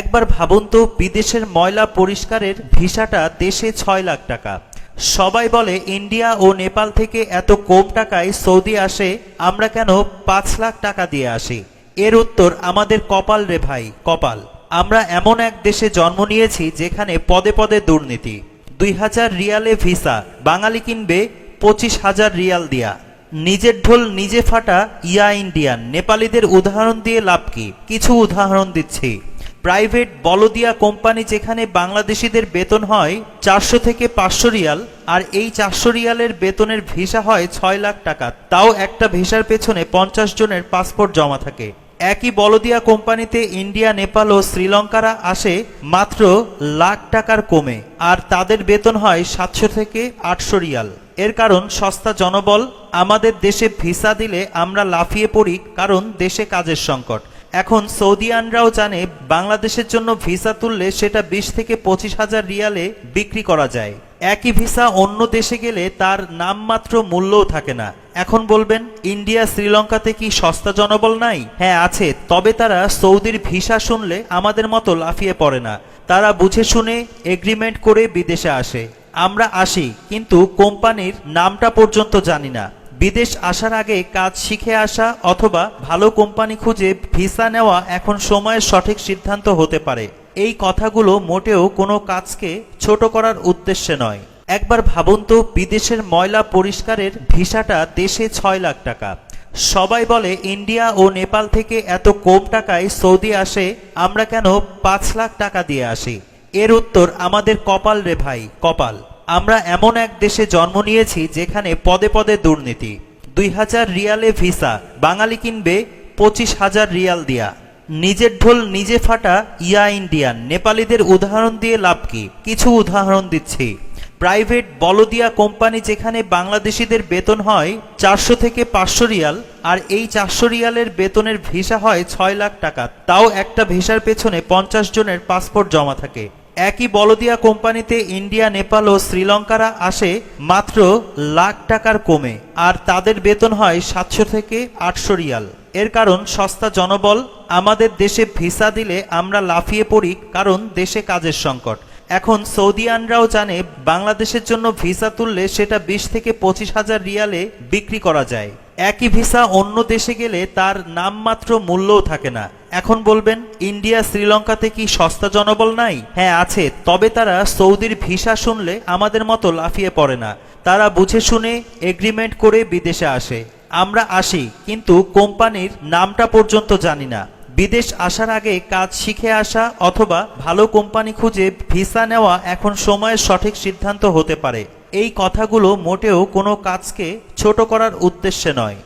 একবার ভাবুন তো, বিদেশের ময়লা পরিষ্কারের ভিসাটা দেশে ছয় লাখ টাকা। সবাই বলে, ইন্ডিয়া ও নেপাল থেকে এত কম টাকায় সৌদি আসে, আমরা কেন পাঁচ লাখ টাকা দিয়ে আসি? এর উত্তর, আমাদের কপাল রে ভাই, কপাল। আমরা এমন এক দেশে জন্ম নিয়েছি যেখানে পদে পদে দুর্নীতি। দুই হাজার রিয়ালে ভিসা, বাঙালি কিনবে পঁচিশ হাজার রিয়াল দিয়া। নিজের ঢোল নিজে ফাটা, ইয়া ইন্ডিয়ান। নেপালিদের উদাহরণ দিয়ে লাভ কি? কিছু উদাহরণ দিচ্ছি। প্রাইভেট বলদিয়া কোম্পানি যেখানে বাংলাদেশিদের বেতন হয় চারশো থেকে পাঁচশো রিয়াল, আর এই চারশো রিয়ালের বেতনের ভিসা হয় ছয় লাখ টাকা। তাও একটা ভিসার পেছনে পঞ্চাশ জনের পাসপোর্ট জমা থাকে। একই বলদিয়া কোম্পানিতে ইন্ডিয়া, নেপাল ও শ্রীলঙ্কারা আসে মাত্র লাখ টাকার কমে, আর তাদের বেতন হয় সাতশো থেকে আটশো রিয়াল। এর কারণ সস্তা জনবল, আমাদের দেশে ভিসা দিলে আমরা লাফিয়ে পড়ি, কারণ দেশে কাজের সংকট। এখন সৌদিয়ানরাও জানে বাংলাদেশের জন্য ভিসা তুললে সেটা বিশ থেকে পঁচিশ হাজার রিয়ালে বিক্রি করা যায়। একই ভিসা অন্য দেশে গেলে তার নামমাত্র মূল্যও থাকে না। এখন বলবেন, ইন্ডিয়া, শ্রীলঙ্কাতে কি সস্তা জনবল নাই? হ্যাঁ আছে। তবে তারা সৌদির ভিসা শুনলে আমাদের মতো লাফিয়ে পড়ে না। তারা বুঝে শুনে এগ্রিমেন্ট করে বিদেশে আসে। আমরা আসি, কিন্তু কোম্পানির নামটা পর্যন্ত জানি না। বিদেশ আসার আগে কাজ শিখে আসা অথবা ভালো কোম্পানি খুঁজে ভিসা নেওয়া এখন সময়ের সঠিক সিদ্ধান্ত হতে পারে। এই কথাগুলো মোটেও কোনো কাজকে ছোট করার উদ্দেশ্যে নয়। একবার ভাবুন তো, বিদেশের ময়লা পরিষ্কারের ভিসাটা দেশে ছয় লাখ টাকা। সবাই বলে, ইন্ডিয়া ও নেপাল থেকে এত কম টাকায় সৌদি আসে, আমরা কেন পাঁচ লাখ টাকা দিয়ে আসি? এর উত্তর আমাদের কপাল রে ভাই, কপাল। আমরা এমন এক দেশে জন্ম নিয়েছি যেখানে পদে পদে দুর্নীতি। দুই হাজার রিয়ালে ভিসা, বাঙালি কিনবে পঁচিশ হাজার রিয়াল দিয়া। নিজের ঢোল নিজে ফাটা, ইয়া ইন্ডিয়ান। নেপালিদের উদাহরণ দিয়ে লাভ কি? কিছু উদাহরণ দিচ্ছি। প্রাইভেট বলদিয়া কোম্পানি যেখানে বাংলাদেশিদের বেতন হয় চারশো থেকে পাঁচশো রিয়াল, আর এই চারশো রিয়ালের বেতনের ভিসা হয় ছয় লাখ টাকা। তাও একটা ভিসার পেছনে পঞ্চাশ জনের পাসপোর্ট জমা থাকে। একই বলদিয়া কোম্পানিতে ইন্ডিয়া, নেপাল ও শ্রীলঙ্কারা আসে মাত্র লাখ টাকার কমে, আর তাদের বেতন হয় সাতশো থেকে আটশো রিয়াল। এর কারণ সস্তা জনবল, আমাদের দেশে ভিসা দিলে আমরা লাফিয়ে পড়ি কারণ দেশে কাজের সংকট। এখন সৌদিয়ানরাও জানে বাংলাদেশের জন্য ভিসা তুললে সেটা বিশ থেকে পঁচিশ হাজার রিয়ালে বিক্রি করা যায়। একই ভিসা অন্য দেশে গেলে তার নামমাত্র মূল্যও থাকে না। এখন বলবেন, ইন্ডিয়া, শ্রীলঙ্কাতে কি সস্তা জনবল নাই? হ্যাঁ আছে। তবে তারা সৌদির ভিসা শুনলে আমাদের মতো লাফিয়ে পড়ে না। তারা বুঝে শুনে এগ্রিমেন্ট করে বিদেশে আসে। আমরা আসি, কিন্তু কোম্পানির নামটা পর্যন্ত জানি না। বিদেশ আসার আগে কাজ শিখে আসা অথবা ভালো কোম্পানি খুঁজে ভিসা নেওয়া এখন সময়ের সঠিক সিদ্ধান্ত হতে পারে। এই কথাগুলো মোটেও কোনো কাজকে ছোট করার উদ্দেশ্যে নয়।